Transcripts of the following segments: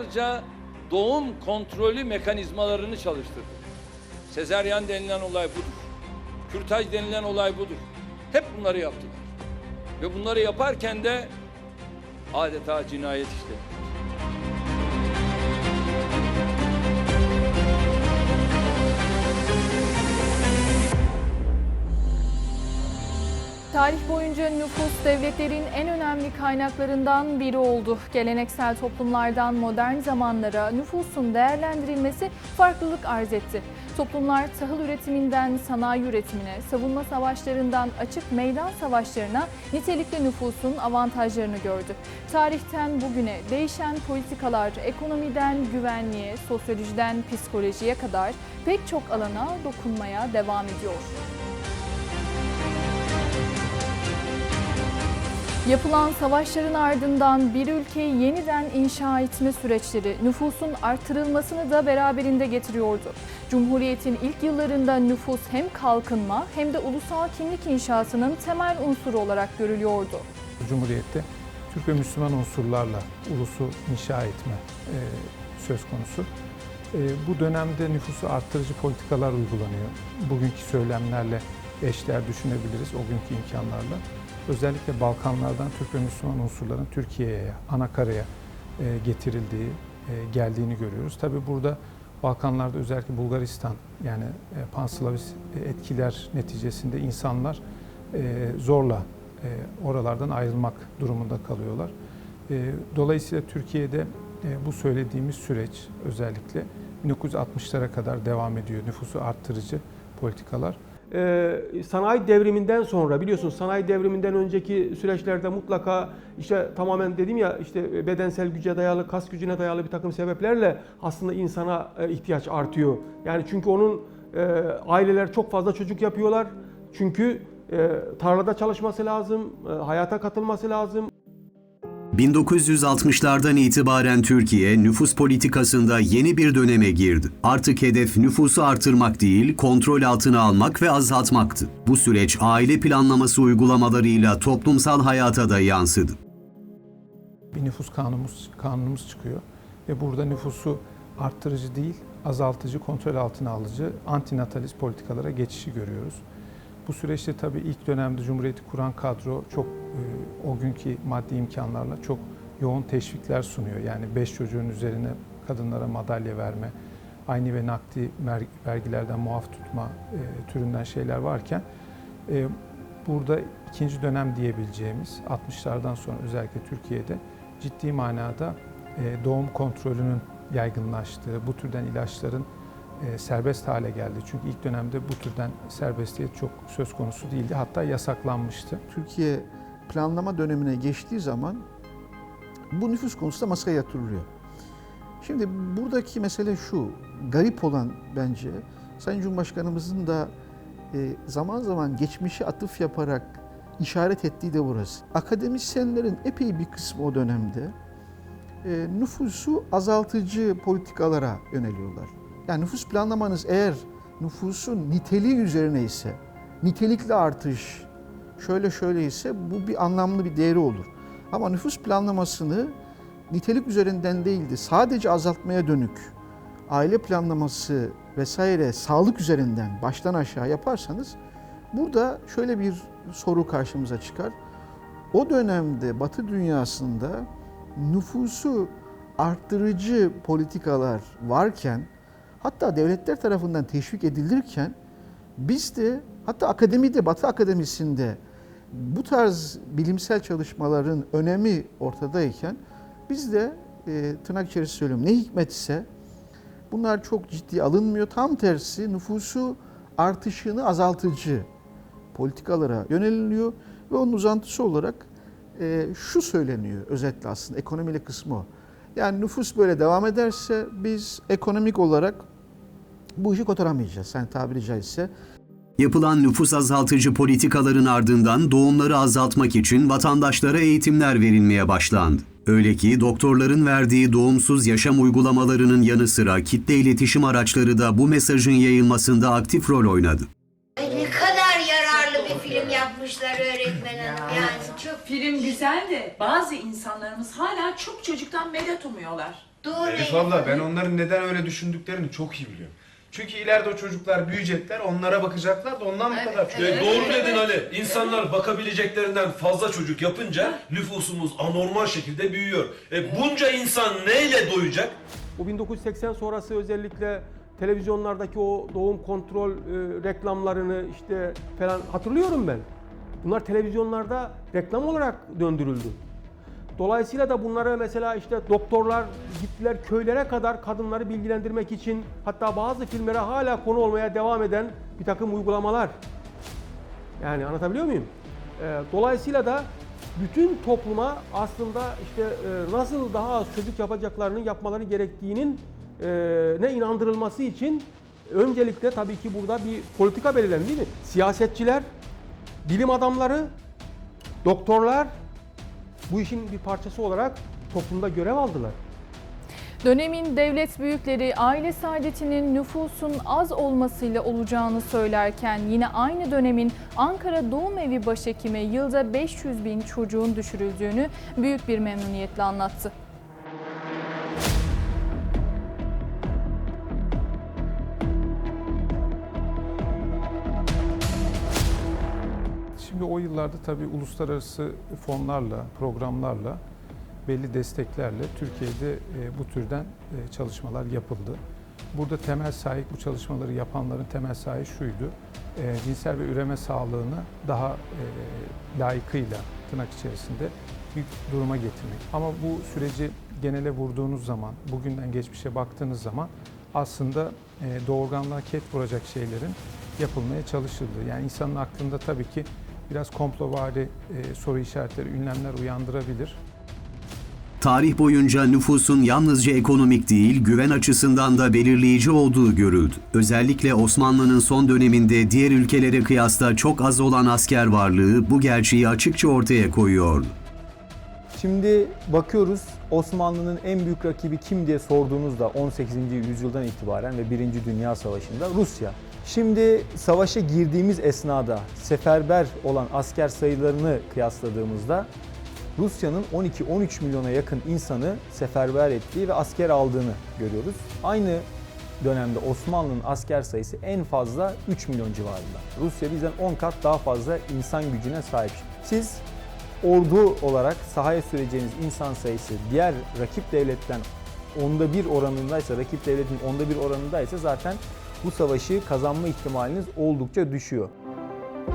yıllarca doğum kontrolü mekanizmalarını çalıştırdı. Sezeryan denilen olay budur. Kürtaj denilen olay budur. Hep bunları yaptılar. Ve bunları yaparken de adeta cinayet işledi. Tarih boyunca nüfus devletlerin en önemli kaynaklarından biri oldu. Geleneksel toplumlardan modern zamanlara nüfusun değerlendirilmesi farklılık arz etti. Toplumlar tahıl üretiminden sanayi üretimine, savunma savaşlarından açık meydan savaşlarına nitelikli nüfusun avantajlarını gördü. Tarihten bugüne değişen politikalar ekonomiden güvenliğe, sosyolojiden psikolojiye kadar pek çok alana dokunmaya devam ediyor. Yapılan savaşların ardından bir ülkeyi yeniden inşa etme süreçleri nüfusun artırılmasını da beraberinde getiriyordu. Cumhuriyetin ilk yıllarında nüfus hem kalkınma hem de ulusal kimlik inşasının temel unsuru olarak görülüyordu. Cumhuriyette Türk ve Müslüman unsurlarla ulusu inşa etme e, söz konusu. E, bu dönemde nüfusu arttırıcı politikalar uygulanıyor. Bugünkü söylemlerle eşdeğer düşünebiliriz o günkü imkanlarla. Özellikle Balkanlardan Türk ve Müslüman unsurların Türkiye'ye, anakaraya e, getirildiği, e, geldiğini görüyoruz. Tabii burada Balkanlarda özellikle Bulgaristan yani e, panslavist etkiler neticesinde insanlar zorla oralardan ayrılmak durumunda kalıyorlar. Dolayısıyla Türkiye'de bu söylediğimiz süreç özellikle 1960'lara kadar devam ediyor. Nüfusu arttırıcı politikalar. Ee, sanayi devriminden sonra biliyorsunuz sanayi devriminden önceki süreçlerde mutlaka işte tamamen dedim ya işte bedensel güce dayalı, kas gücüne dayalı bir takım sebeplerle aslında insana e, ihtiyaç artıyor. Yani çünkü onun e, aileler çok fazla çocuk yapıyorlar. Çünkü e, tarlada çalışması lazım, e, hayata katılması lazım. 1960'lardan itibaren Türkiye nüfus politikasında yeni bir döneme girdi. Artık hedef nüfusu artırmak değil, kontrol altına almak ve azaltmaktı. Bu süreç aile planlaması uygulamalarıyla toplumsal hayata da yansıdı. bir nüfus kanunumuz, kanunumuz çıkıyor ve burada nüfusu arttırıcı değil, azaltıcı, kontrol altına alıcı, antinatalist politikalara geçişi görüyoruz. Bu süreçte tabii ilk dönemde Cumhuriyeti kuran kadro çok e, o günkü maddi imkanlarla çok yoğun teşvikler sunuyor. Yani 5 çocuğun üzerine kadınlara madalya verme, aynı ve nakdi vergilerden muaf tutma e, türünden şeyler varken e, burada ikinci dönem diyebileceğimiz 60'lardan sonra özellikle Türkiye'de ciddi manada doğum kontrolünün yaygınlaştığı, bu türden ilaçların serbest hale geldi. Çünkü ilk dönemde bu türden serbestiyet çok söz konusu değildi. Hatta yasaklanmıştı. Türkiye planlama dönemine geçtiği zaman bu nüfus konusu da masaya yatırılıyor. Şimdi buradaki mesele şu, garip olan bence Sayın Cumhurbaşkanımızın da e, zaman zaman geçmişe atıf yaparak işaret ettiği de burası. Akademisyenlerin epey bir kısmı o dönemde e, nüfusu azaltıcı politikalara yöneliyorlar. Yani nüfus planlamanız eğer nüfusun niteliği üzerine ise, nitelikli artış şöyle şöyle ise bu bir anlamlı bir değeri olur. Ama nüfus planlamasını nitelik üzerinden değildi, sadece azaltmaya dönük aile planlaması vesaire sağlık üzerinden baştan aşağı yaparsanız burada şöyle bir soru karşımıza çıkar. O dönemde Batı dünyasında nüfusu arttırıcı politikalar varken hatta devletler tarafından teşvik edilirken biz de hatta akademide Batı akademisinde bu tarz bilimsel çalışmaların önemi ortadayken biz de e, tırnak içerisinde söylüyorum ne hikmet ise bunlar çok ciddi alınmıyor. Tam tersi nüfusu artışını azaltıcı politikalara yöneliliyor ve onun uzantısı olarak e, şu söyleniyor özetle aslında ekonomiyle kısmı. Yani nüfus böyle devam ederse biz ekonomik olarak bu işi kotaramayacağız. Yani tabiri caizse Yapılan nüfus azaltıcı politikaların ardından doğumları azaltmak için vatandaşlara eğitimler verilmeye başlandı. Öyle ki doktorların verdiği doğumsuz yaşam uygulamalarının yanı sıra kitle iletişim araçları da bu mesajın yayılmasında aktif rol oynadı. Ay ne kadar yararlı bir film yapmışlar öğretmen hanım. Yani çok Film güzel de bazı insanlarımız hala çok çocuktan medet umuyorlar. Doğru. Elif abla ben onların neden öyle düşündüklerini çok iyi biliyorum. Çünkü ileride o çocuklar büyüyecekler, onlara bakacaklar da ondan bu kadar çok. Evet. E, doğru dedin Ali. İnsanlar bakabileceklerinden fazla çocuk yapınca nüfusumuz anormal şekilde büyüyor. E, bunca insan neyle doyacak? O 1980 sonrası özellikle televizyonlardaki o doğum kontrol e, reklamlarını işte falan hatırlıyorum ben. Bunlar televizyonlarda reklam olarak döndürüldü. Dolayısıyla da bunları mesela işte doktorlar gittiler köylere kadar kadınları bilgilendirmek için hatta bazı filmlere hala konu olmaya devam eden bir takım uygulamalar. Yani anlatabiliyor muyum? Ee, dolayısıyla da bütün topluma aslında işte e, nasıl daha az çocuk yapacaklarının yapmaları gerektiğinin e, ne inandırılması için öncelikle tabii ki burada bir politika belirlendi değil mi? Siyasetçiler, bilim adamları, doktorlar bu işin bir parçası olarak toplumda görev aldılar. Dönemin devlet büyükleri aile saadetinin nüfusun az olmasıyla olacağını söylerken yine aynı dönemin Ankara Doğum Evi başhekimi yılda 500 bin çocuğun düşürüldüğünü büyük bir memnuniyetle anlattı. Yıllarda tabii uluslararası fonlarla, programlarla, belli desteklerle Türkiye'de e, bu türden e, çalışmalar yapıldı. Burada temel sahip bu çalışmaları yapanların temel sahibi şuydu. e, cinsel ve üreme sağlığını daha e, layıkıyla tırnak içerisinde bir duruma getirmek. Ama bu süreci genele vurduğunuz zaman, bugünden geçmişe baktığınız zaman aslında e, doğurganlığa ket vuracak şeylerin yapılmaya çalışıldı. Yani insanın aklında tabii ki biraz komplovari e, soru işaretleri, ünlemler uyandırabilir. Tarih boyunca nüfusun yalnızca ekonomik değil, güven açısından da belirleyici olduğu görüldü. Özellikle Osmanlı'nın son döneminde diğer ülkelere kıyasla çok az olan asker varlığı bu gerçeği açıkça ortaya koyuyordu. Şimdi bakıyoruz Osmanlı'nın en büyük rakibi kim diye sorduğunuzda 18. yüzyıldan itibaren ve 1. Dünya Savaşı'nda Rusya. Şimdi savaşa girdiğimiz esnada seferber olan asker sayılarını kıyasladığımızda Rusya'nın 12-13 milyona yakın insanı seferber ettiği ve asker aldığını görüyoruz. Aynı dönemde Osmanlı'nın asker sayısı en fazla 3 milyon civarında. Rusya bizden 10 kat daha fazla insan gücüne sahip. Siz ordu olarak sahaya süreceğiniz insan sayısı diğer rakip devletten onda bir oranındaysa, rakip devletin onda bir oranındaysa zaten bu savaşı kazanma ihtimaliniz oldukça düşüyor.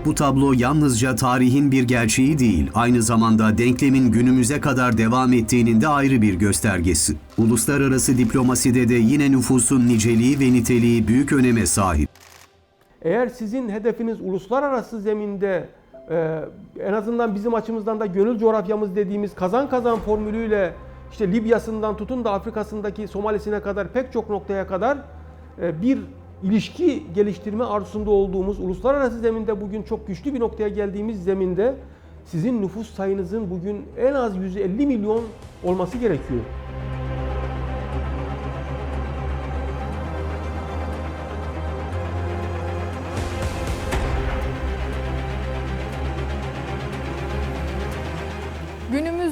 Bu tablo yalnızca tarihin bir gerçeği değil, aynı zamanda denklemin günümüze kadar devam ettiğinin de ayrı bir göstergesi. Uluslararası diplomaside de yine nüfusun niceliği ve niteliği büyük öneme sahip. Eğer sizin hedefiniz uluslararası zeminde e, en azından bizim açımızdan da gönül coğrafyamız dediğimiz kazan kazan formülüyle işte Libya'sından tutun da Afrika'sındaki Somali'sine kadar pek çok noktaya kadar e, bir ilişki geliştirme arzusunda olduğumuz uluslararası zeminde bugün çok güçlü bir noktaya geldiğimiz zeminde sizin nüfus sayınızın bugün en az 150 milyon olması gerekiyor.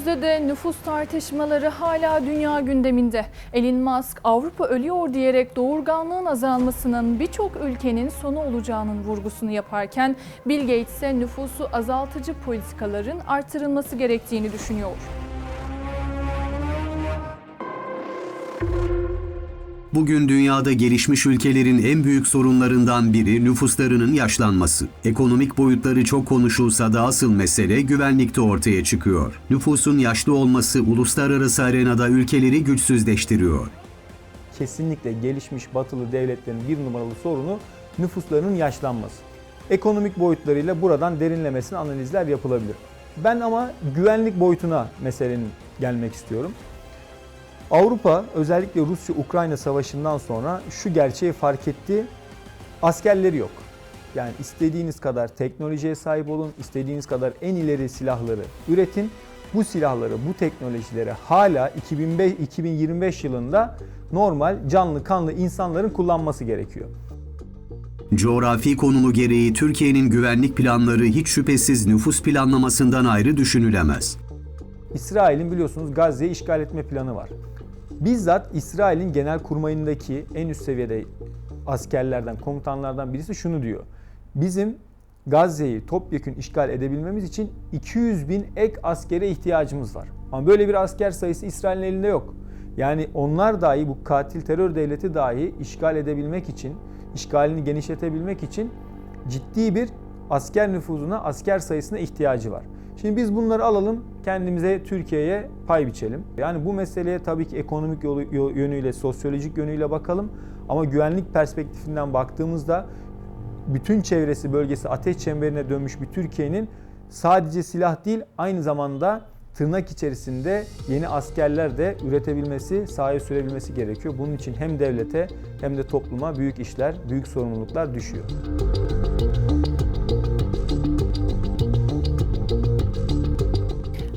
Günümüzde de nüfus tartışmaları hala dünya gündeminde. Elon Musk Avrupa ölüyor diyerek doğurganlığın azalmasının birçok ülkenin sonu olacağının vurgusunu yaparken Bill Gates ise nüfusu azaltıcı politikaların artırılması gerektiğini düşünüyor. Bugün dünyada gelişmiş ülkelerin en büyük sorunlarından biri nüfuslarının yaşlanması. Ekonomik boyutları çok konuşulsa da asıl mesele güvenlikte ortaya çıkıyor. Nüfusun yaşlı olması uluslararası arenada ülkeleri güçsüzleştiriyor. Kesinlikle gelişmiş batılı devletlerin bir numaralı sorunu nüfuslarının yaşlanması. Ekonomik boyutlarıyla buradan derinlemesine analizler yapılabilir. Ben ama güvenlik boyutuna meselenin gelmek istiyorum. Avrupa özellikle Rusya-Ukrayna savaşından sonra şu gerçeği fark etti. Askerleri yok. Yani istediğiniz kadar teknolojiye sahip olun, istediğiniz kadar en ileri silahları üretin. Bu silahları, bu teknolojileri hala 2005, 2025 yılında normal canlı kanlı insanların kullanması gerekiyor. Coğrafi konumu gereği Türkiye'nin güvenlik planları hiç şüphesiz nüfus planlamasından ayrı düşünülemez. İsrail'in biliyorsunuz Gazze'yi işgal etme planı var. Bizzat İsrail'in genel kurmayındaki en üst seviyede askerlerden, komutanlardan birisi şunu diyor. Bizim Gazze'yi topyekün işgal edebilmemiz için 200 bin ek askere ihtiyacımız var. Ama böyle bir asker sayısı İsrail'in elinde yok. Yani onlar dahi bu katil terör devleti dahi işgal edebilmek için, işgalini genişletebilmek için ciddi bir asker nüfuzuna, asker sayısına ihtiyacı var. Şimdi biz bunları alalım, kendimize Türkiye'ye pay biçelim. Yani bu meseleye tabii ki ekonomik yönüyle, sosyolojik yönüyle bakalım. Ama güvenlik perspektifinden baktığımızda bütün çevresi, bölgesi ateş çemberine dönmüş bir Türkiye'nin sadece silah değil, aynı zamanda tırnak içerisinde yeni askerler de üretebilmesi, sahaya sürebilmesi gerekiyor. Bunun için hem devlete hem de topluma büyük işler, büyük sorumluluklar düşüyor.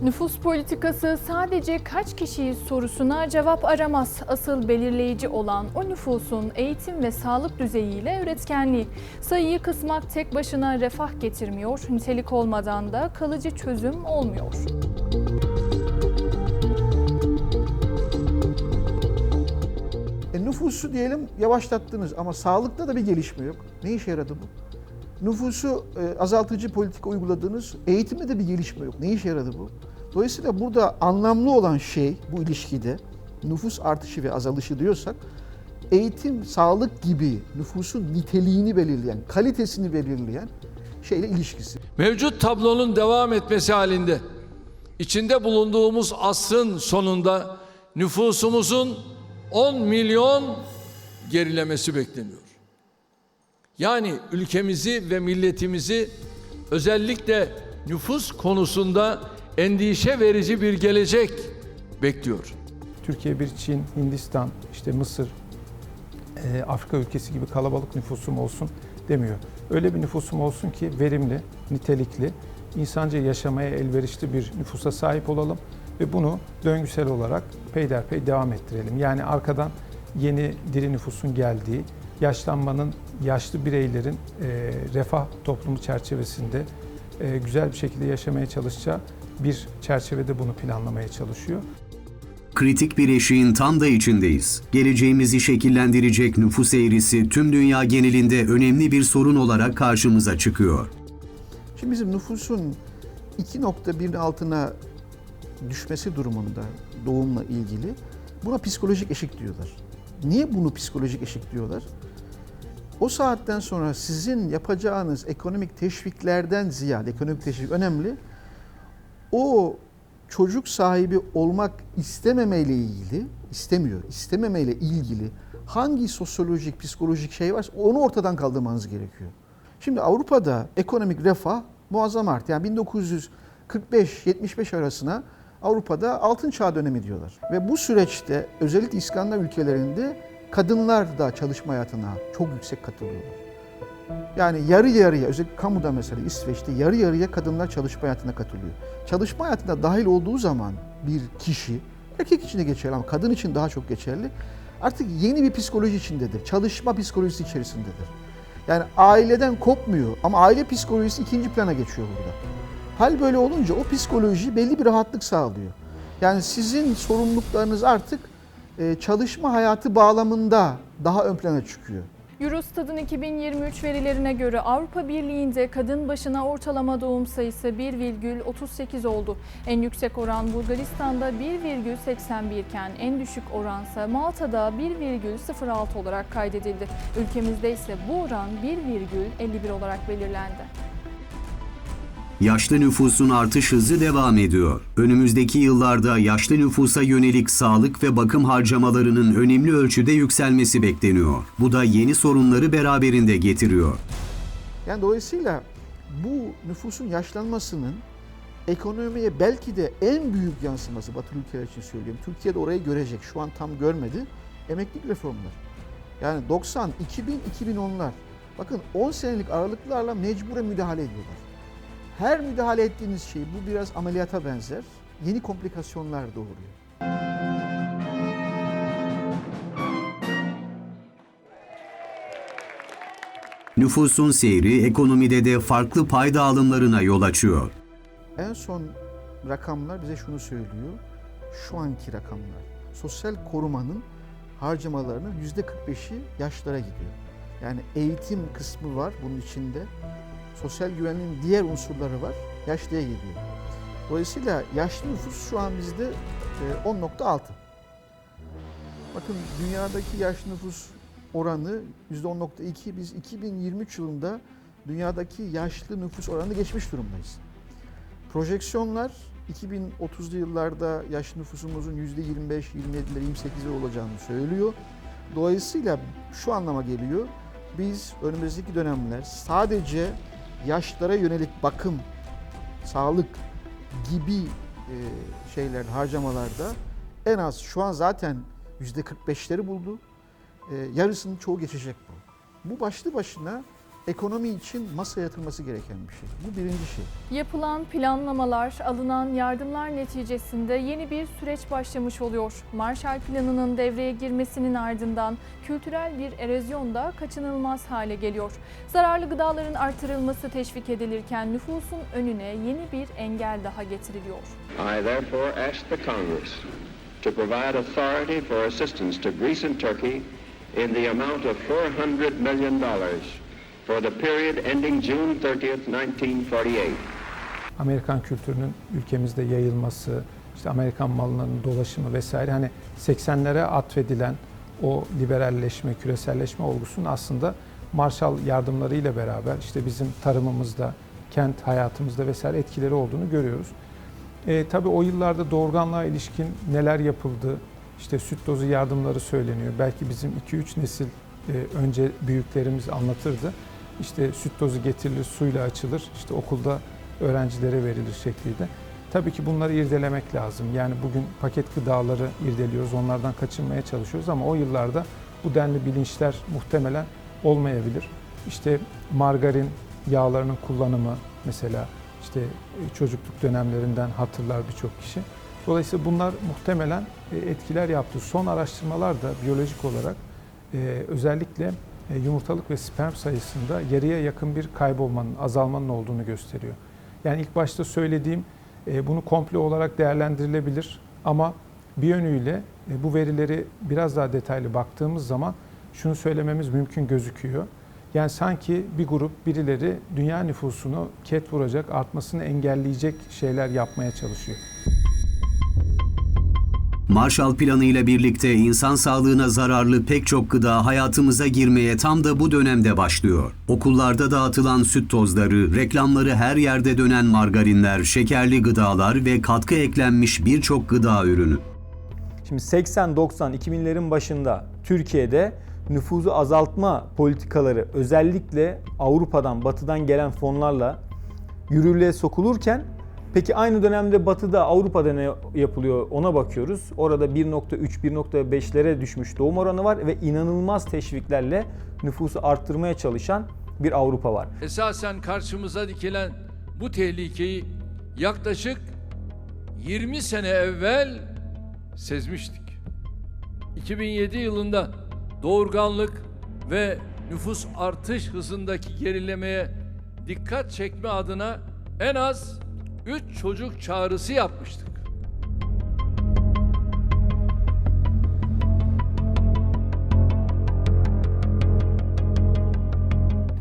Nüfus politikası sadece kaç kişiyiz sorusuna cevap aramaz. Asıl belirleyici olan o nüfusun eğitim ve sağlık düzeyiyle üretkenliği. Sayıyı kısmak tek başına refah getirmiyor, nitelik olmadan da kalıcı çözüm olmuyor. E, nüfusu diyelim yavaşlattınız ama sağlıkta da bir gelişme yok. Ne işe yaradı bu? Nüfusu e, azaltıcı politika uyguladınız, eğitimde de bir gelişme yok. Ne işe yaradı bu? Dolayısıyla burada anlamlı olan şey bu ilişkide nüfus artışı ve azalışı diyorsak eğitim, sağlık gibi nüfusun niteliğini belirleyen, kalitesini belirleyen şeyle ilişkisi. Mevcut tablonun devam etmesi halinde içinde bulunduğumuz asrın sonunda nüfusumuzun 10 milyon gerilemesi bekleniyor. Yani ülkemizi ve milletimizi özellikle nüfus konusunda endişe verici bir gelecek bekliyor. Türkiye bir Çin, Hindistan, işte Mısır, e, Afrika ülkesi gibi kalabalık nüfusum olsun demiyor. Öyle bir nüfusum olsun ki verimli, nitelikli, insanca yaşamaya elverişli bir nüfusa sahip olalım ve bunu döngüsel olarak peyderpey devam ettirelim. Yani arkadan yeni diri nüfusun geldiği, yaşlanmanın, yaşlı bireylerin e, refah toplumu çerçevesinde e, güzel bir şekilde yaşamaya çalışacağı bir çerçevede bunu planlamaya çalışıyor. Kritik bir eşiğin tam da içindeyiz. Geleceğimizi şekillendirecek nüfus eğrisi tüm dünya genelinde önemli bir sorun olarak karşımıza çıkıyor. Şimdi bizim nüfusun 2.1'in altına düşmesi durumunda doğumla ilgili buna psikolojik eşik diyorlar. Niye bunu psikolojik eşik diyorlar? O saatten sonra sizin yapacağınız ekonomik teşviklerden ziyade, ekonomik teşvik önemli, o çocuk sahibi olmak istememeyle ilgili, istemiyor, istememeyle ilgili hangi sosyolojik, psikolojik şey varsa onu ortadan kaldırmanız gerekiyor. Şimdi Avrupa'da ekonomik refah muazzam arttı. Yani 1945-75 arasına Avrupa'da altın çağ dönemi diyorlar. Ve bu süreçte özellikle İskandinav ülkelerinde kadınlar da çalışma hayatına çok yüksek katılıyorlar. Yani yarı yarıya, özellikle kamuda mesela İsveç'te yarı yarıya kadınlar çalışma hayatına katılıyor. Çalışma hayatına dahil olduğu zaman bir kişi, erkek için de geçerli ama kadın için daha çok geçerli, artık yeni bir psikoloji içindedir. Çalışma psikolojisi içerisindedir. Yani aileden kopmuyor ama aile psikolojisi ikinci plana geçiyor burada. Hal böyle olunca o psikoloji belli bir rahatlık sağlıyor. Yani sizin sorumluluklarınız artık e, çalışma hayatı bağlamında daha ön plana çıkıyor. Eurostat'ın 2023 verilerine göre Avrupa Birliği'nde kadın başına ortalama doğum sayısı 1,38 oldu. En yüksek oran Bulgaristan'da 1,81 iken en düşük oransa Malta'da 1,06 olarak kaydedildi. Ülkemizde ise bu oran 1,51 olarak belirlendi. Yaşlı nüfusun artış hızı devam ediyor. Önümüzdeki yıllarda yaşlı nüfusa yönelik sağlık ve bakım harcamalarının önemli ölçüde yükselmesi bekleniyor. Bu da yeni sorunları beraberinde getiriyor. Yani dolayısıyla bu nüfusun yaşlanmasının ekonomiye belki de en büyük yansıması Batı ülkeler için söylüyorum. Türkiye'de orayı görecek. Şu an tam görmedi. Emeklilik reformları. Yani 90, 2000, 2010'lar. Bakın 10 senelik aralıklarla mecbure müdahale ediyorlar. Her müdahale ettiğiniz şey bu biraz ameliyata benzer. Yeni komplikasyonlar doğuruyor. nüfusun seyri ekonomide de farklı pay dağılımlarına yol açıyor. En son rakamlar bize şunu söylüyor. Şu anki rakamlar. Sosyal korumanın harcamalarının yüzde 45'i yaşlara gidiyor. Yani eğitim kısmı var bunun içinde. Sosyal güvenliğin diğer unsurları var. Yaşlıya gidiyor. Dolayısıyla yaşlı nüfus şu an bizde e, 10.6. Bakın dünyadaki yaşlı nüfus oranı %10.2. Biz 2023 yılında dünyadaki yaşlı nüfus oranını geçmiş durumdayız. Projeksiyonlar 2030'lu yıllarda yaşlı nüfusumuzun %25, 27'leri, 28'leri olacağını söylüyor. Dolayısıyla şu anlama geliyor. Biz önümüzdeki dönemler sadece yaşlara yönelik bakım, sağlık gibi e, şeyler, harcamalarda en az şu an zaten %45'leri buldu. E, yarısının çoğu geçecek bu. Bu başlı başına ekonomi için masaya yatırılması gereken bir şey. Bu birinci şey. Yapılan planlamalar, alınan yardımlar neticesinde yeni bir süreç başlamış oluyor. Marshall Planı'nın devreye girmesinin ardından kültürel bir erozyon da kaçınılmaz hale geliyor. Zararlı gıdaların artırılması teşvik edilirken nüfusun önüne yeni bir engel daha getiriliyor. I therefore ask the Congress to provide authority for assistance to Greece and Turkey in the amount of $400 million for the period ending June 30th, 1948. Amerikan kültürünün ülkemizde yayılması, işte Amerikan mallarının dolaşımı vesaire hani 80'lere atfedilen o liberalleşme, küreselleşme olgusunun aslında Marshall yardımlarıyla beraber işte bizim tarımımızda, kent hayatımızda vesaire etkileri olduğunu görüyoruz. E, tabii o yıllarda doğurganlığa ilişkin neler yapıldı, işte süt dozu yardımları söyleniyor. Belki bizim 2-3 nesil e, önce büyüklerimiz anlatırdı. İşte süt dozu getirilir, suyla açılır, işte okulda öğrencilere verilir şeklinde. Tabii ki bunları irdelemek lazım. Yani bugün paket gıdaları irdeliyoruz, onlardan kaçınmaya çalışıyoruz ama o yıllarda bu denli bilinçler muhtemelen olmayabilir. İşte margarin yağlarının kullanımı mesela işte e, çocukluk dönemlerinden hatırlar birçok kişi. Dolayısıyla bunlar muhtemelen e, etkiler yaptı. Son araştırmalar da biyolojik olarak e, özellikle yumurtalık ve sperm sayısında yarıya yakın bir kaybolmanın, azalmanın olduğunu gösteriyor. Yani ilk başta söylediğim e, bunu komple olarak değerlendirilebilir ama bir yönüyle e, bu verileri biraz daha detaylı baktığımız zaman şunu söylememiz mümkün gözüküyor. Yani sanki bir grup birileri dünya nüfusunu ket vuracak, artmasını engelleyecek şeyler yapmaya çalışıyor. Marshall Planı ile birlikte insan sağlığına zararlı pek çok gıda hayatımıza girmeye tam da bu dönemde başlıyor. Okullarda dağıtılan süt tozları, reklamları her yerde dönen margarinler, şekerli gıdalar ve katkı eklenmiş birçok gıda ürünü. Şimdi 80, 90, 2000'lerin başında Türkiye'de nüfuzu azaltma politikaları özellikle Avrupa'dan, Batı'dan gelen fonlarla yürürlüğe sokulurken peki aynı dönemde Batı'da, Avrupa'da ne yapılıyor ona bakıyoruz. Orada 1.3, 1.5'lere düşmüş doğum oranı var ve inanılmaz teşviklerle nüfusu arttırmaya çalışan bir Avrupa var. Esasen karşımıza dikilen bu tehlikeyi yaklaşık 20 sene evvel sezmiştik. 2007 yılında doğurganlık ve nüfus artış hızındaki gerilemeye dikkat çekme adına en az 3 çocuk çağrısı yapmıştık.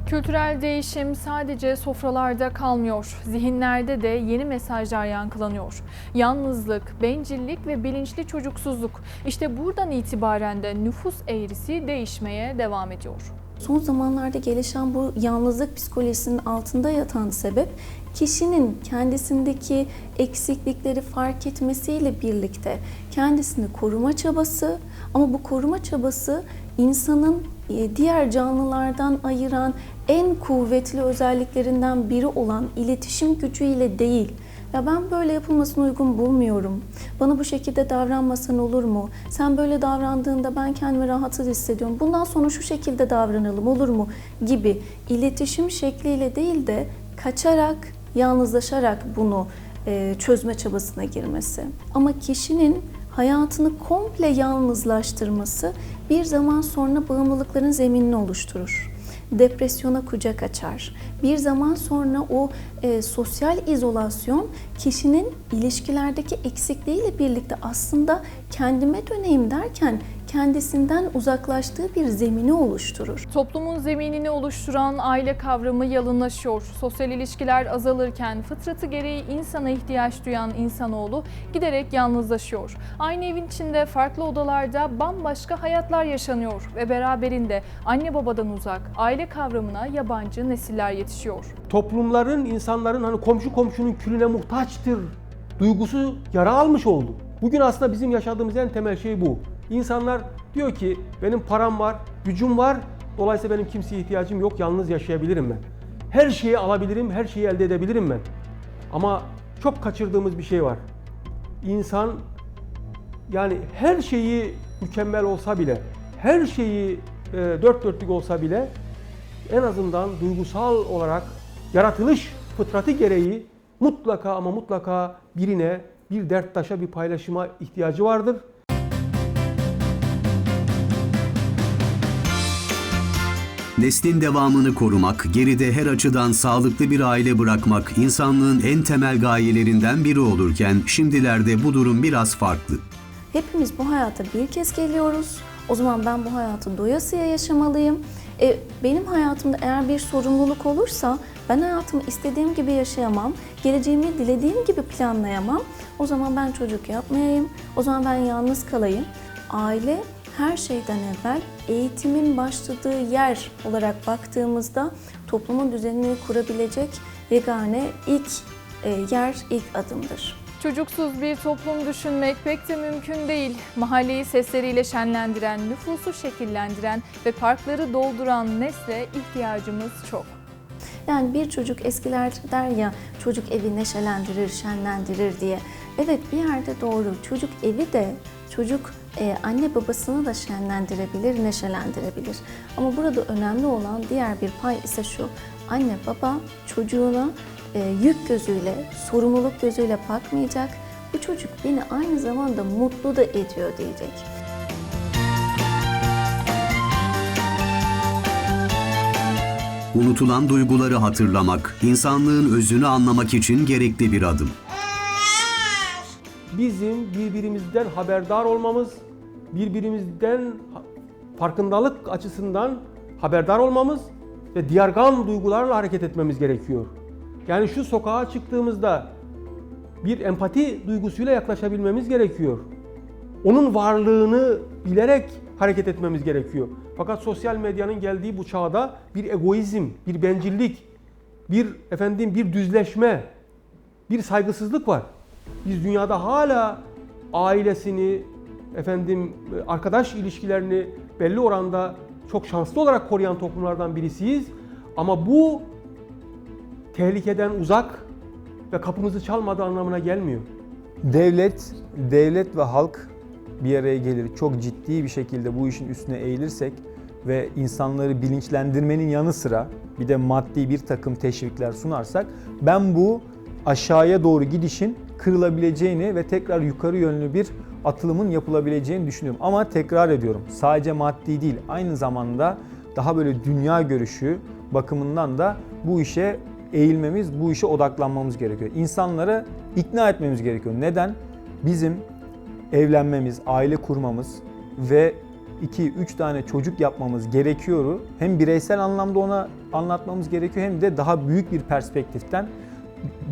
Kültürel değişim sadece sofralarda kalmıyor. Zihinlerde de yeni mesajlar yankılanıyor. Yalnızlık, bencillik ve bilinçli çocuksuzluk. İşte buradan itibaren de nüfus eğrisi değişmeye devam ediyor. Son zamanlarda gelişen bu yalnızlık psikolojisinin altında yatan sebep kişinin kendisindeki eksiklikleri fark etmesiyle birlikte kendisini koruma çabası ama bu koruma çabası insanın e, diğer canlılardan ayıran en kuvvetli özelliklerinden biri olan iletişim gücüyle değil. Ya ben böyle yapılmasını uygun bulmuyorum. Bana bu şekilde davranmasan olur mu? Sen böyle davrandığında ben kendimi rahatsız hissediyorum. Bundan sonra şu şekilde davranalım olur mu? Gibi iletişim şekliyle değil de kaçarak, yalnızlaşarak bunu e, çözme çabasına girmesi. Ama kişinin hayatını komple yalnızlaştırması bir zaman sonra bağımlılıkların zeminini oluşturur. depresyona kucak açar. Bir zaman sonra o e, sosyal izolasyon kişinin ilişkilerdeki eksikliğiyle birlikte aslında kendime döneyim derken kendisinden uzaklaştığı bir zemini oluşturur. Toplumun zeminini oluşturan aile kavramı yalınlaşıyor. Sosyal ilişkiler azalırken fıtratı gereği insana ihtiyaç duyan insanoğlu giderek yalnızlaşıyor. Aynı evin içinde farklı odalarda bambaşka hayatlar yaşanıyor ve beraberinde anne babadan uzak, aile kavramına yabancı nesiller yetişiyor. Toplumların, insanların hani komşu komşunun külüne muhtaçtır duygusu yara almış oldu. Bugün aslında bizim yaşadığımız en temel şey bu. İnsanlar diyor ki benim param var, gücüm var, dolayısıyla benim kimseye ihtiyacım yok, yalnız yaşayabilirim ben. Her şeyi alabilirim, her şeyi elde edebilirim ben. Ama çok kaçırdığımız bir şey var. İnsan yani her şeyi mükemmel olsa bile, her şeyi e, dört dörtlük olsa bile en azından duygusal olarak yaratılış fıtratı gereği mutlaka ama mutlaka birine, bir derttaşa, bir paylaşıma ihtiyacı vardır. Neslin devamını korumak, geride her açıdan sağlıklı bir aile bırakmak insanlığın en temel gayelerinden biri olurken şimdilerde bu durum biraz farklı. Hepimiz bu hayata bir kez geliyoruz. O zaman ben bu hayatı doyasıya yaşamalıyım. E, benim hayatımda eğer bir sorumluluk olursa ben hayatımı istediğim gibi yaşayamam, geleceğimi dilediğim gibi planlayamam. O zaman ben çocuk yapmayayım, o zaman ben yalnız kalayım. Aile her şeyden evvel eğitimin başladığı yer olarak baktığımızda toplumun düzenini kurabilecek yegane ilk e, yer, ilk adımdır. Çocuksuz bir toplum düşünmek pek de mümkün değil. Mahalleyi sesleriyle şenlendiren, nüfusu şekillendiren ve parkları dolduran nesle ihtiyacımız çok. Yani bir çocuk eskiler der ya çocuk evi neşelendirir, şenlendirir diye. Evet bir yerde doğru. Çocuk evi de çocuk e, anne babasını da şenlendirebilir, neşelendirebilir. Ama burada önemli olan diğer bir pay ise şu. Anne baba çocuğuna e, yük gözüyle, sorumluluk gözüyle bakmayacak. Bu çocuk beni aynı zamanda mutlu da ediyor diyecek. Unutulan duyguları hatırlamak, insanlığın özünü anlamak için gerekli bir adım. Bizim birbirimizden haberdar olmamız, birbirimizden farkındalık açısından haberdar olmamız ve diyargan duygularla hareket etmemiz gerekiyor. Yani şu sokağa çıktığımızda bir empati duygusuyla yaklaşabilmemiz gerekiyor. Onun varlığını bilerek hareket etmemiz gerekiyor. Fakat sosyal medyanın geldiği bu çağda bir egoizm, bir bencillik, bir efendim bir düzleşme, bir saygısızlık var. Biz dünyada hala ailesini, efendim arkadaş ilişkilerini belli oranda çok şanslı olarak koruyan toplumlardan birisiyiz. Ama bu tehlikeden uzak ve kapımızı çalmadığı anlamına gelmiyor. Devlet, devlet ve halk bir araya gelir. Çok ciddi bir şekilde bu işin üstüne eğilirsek ve insanları bilinçlendirmenin yanı sıra bir de maddi bir takım teşvikler sunarsak ben bu aşağıya doğru gidişin kırılabileceğini ve tekrar yukarı yönlü bir atılımın yapılabileceğini düşünüyorum. Ama tekrar ediyorum sadece maddi değil aynı zamanda daha böyle dünya görüşü bakımından da bu işe eğilmemiz, bu işe odaklanmamız gerekiyor. İnsanları ikna etmemiz gerekiyor. Neden? Bizim evlenmemiz, aile kurmamız ve 2-3 tane çocuk yapmamız gerekiyor. Hem bireysel anlamda ona anlatmamız gerekiyor hem de daha büyük bir perspektiften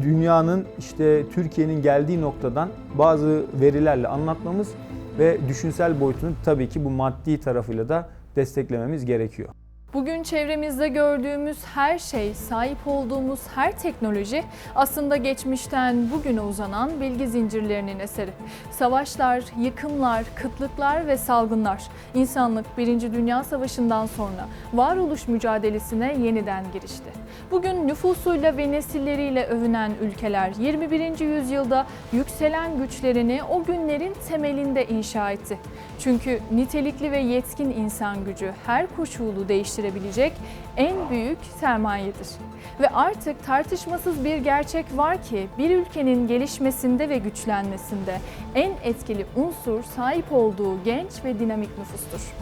dünyanın işte Türkiye'nin geldiği noktadan bazı verilerle anlatmamız ve düşünsel boyutunu tabii ki bu maddi tarafıyla da desteklememiz gerekiyor. Bugün çevremizde gördüğümüz her şey, sahip olduğumuz her teknoloji aslında geçmişten bugüne uzanan bilgi zincirlerinin eseri. Savaşlar, yıkımlar, kıtlıklar ve salgınlar. İnsanlık Birinci Dünya Savaşı'ndan sonra varoluş mücadelesine yeniden girişti. Bugün nüfusuyla ve nesilleriyle övünen ülkeler 21. yüzyılda yükselen güçlerini o günlerin temelinde inşa etti. Çünkü nitelikli ve yetkin insan gücü her koşulu değiştirebilecek en büyük sermayedir. Ve artık tartışmasız bir gerçek var ki bir ülkenin gelişmesinde ve güçlenmesinde en etkili unsur sahip olduğu genç ve dinamik nüfustur.